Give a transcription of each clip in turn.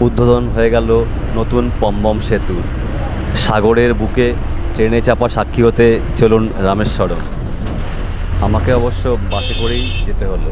উদ্বোধন হয়ে গেল নতুন পম্বম সেতু সাগরের বুকে ট্রেনে চাপা সাক্ষী হতে চলুন রামেশ্বরম। আমাকে অবশ্য বাসে করেই যেতে হলো।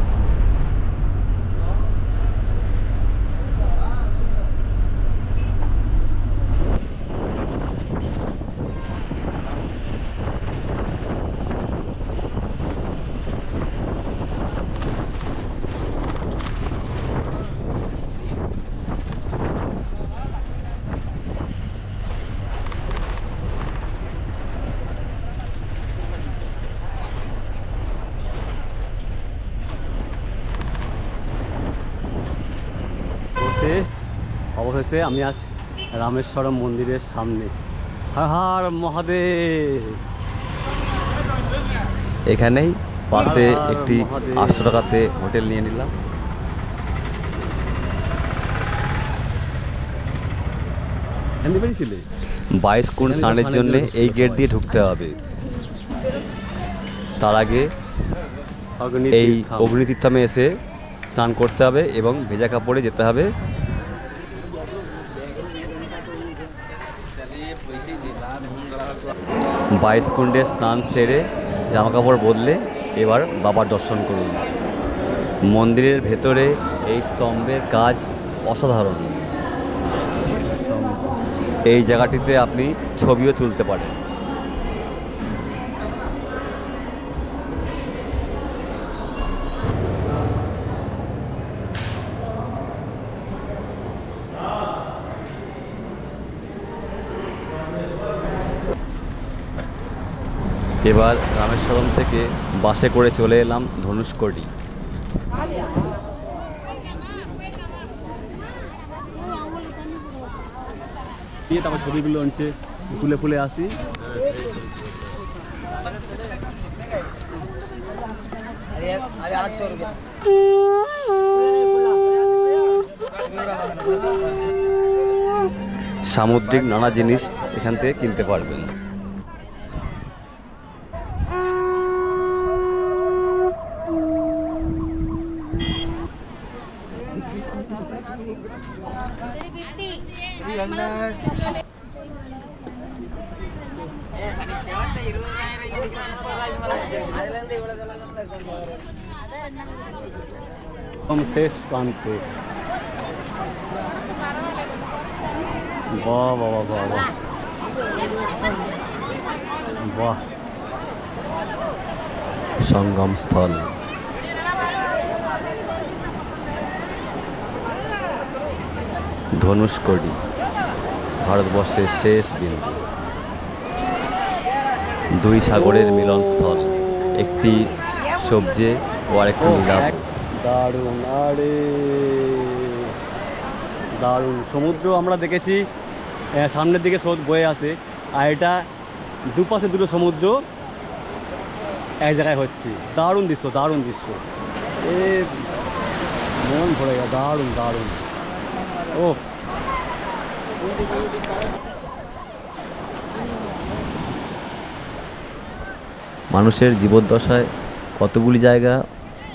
বসে অবশেষে আমি আজ রামেশ্বরম মন্দিরের সামনে। হর হর মহাদেব। এখানেই পাশে একটি। আটশো টাকাতে হোটেল নিয়ে নিলাম। বাইশ কোণ তো স্নানের জন্য এই গেট দিয়ে ঢুকতে হবে। তার আগে এই তীর্থম। অগ্নিতীর্থমে এসে স্নান করতে হবে এবং ভেজা কাপড়ে যেতে হবে। বাইশ কুণ্ডে স্নান সেরে জামাকাপড় বদলে এবার বাবার দর্শন করুন। মন্দিরের ভেতরে এই স্তম্ভের কাজ অসাধারণ। এই জায়গাটিতে আপনি ছবিও তুলতে পারেন। এবার রামেশ্বরম থেকে বাসে করে চলে এলাম ধনুষ্কড়ি দিয়ে তারপর ছবিগুলো আনছে, ফুলে ফুলে আসি। সামুদ্রিক নানা জিনিস এখান থেকে কিনতে পারবেন। संगम स्थल স্থল ধনুষ্কড়ি ভারতবর্ষের শেষ বিন্দু। দুই সাগরের মিলনস্থল। একটি সবজে ও আরেকটি নীলাভ দারুণ আরে। দারুণ। সমুদ্র আমরা দেখেছি সামনের দিকে স্রোত বয়ে আসে আর এটা দুপাশে দুটো সমুদ্র এক জায়গায় হচ্ছে। দারুণ দৃশ্য দারুণ দৃশ্য। এ মন ভরে গেল দারুণ দারুণ। ও মানুষের জীবদ্দশায় কতগুলি জায়গা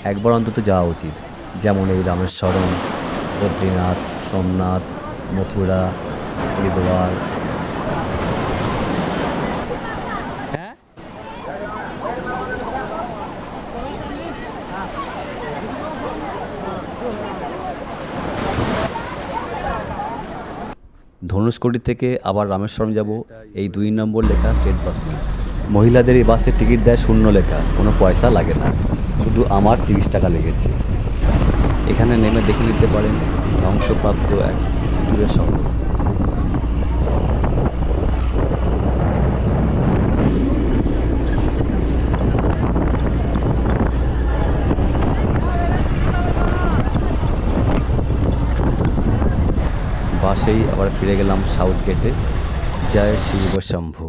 একবার অন্তত যাওয়া উচিত? যেমন এই রামেশ্বরম, বদ্রীনাথ, সোমনাথ, মথুরা, হরিদ্বার। ধনুষ্কোটি থেকে আবার রামেশ্বরম যাব। এই দুই নম্বর লেখা স্টেট বাস মহিলাদের এই বাসে টিকিট দেয় শূন্য লেখা, কোনো পয়সা লাগে না, শুধু আমার তিরিশ টাকা লেগেছে। এখানে নেমে দেখে নিতে পারেন ধ্বংসপ্রাপ্ত এক দূরের শহর। বাসেই আবার ফিরে গেলাম সাউথ গেটে জয় শিব শম্ভু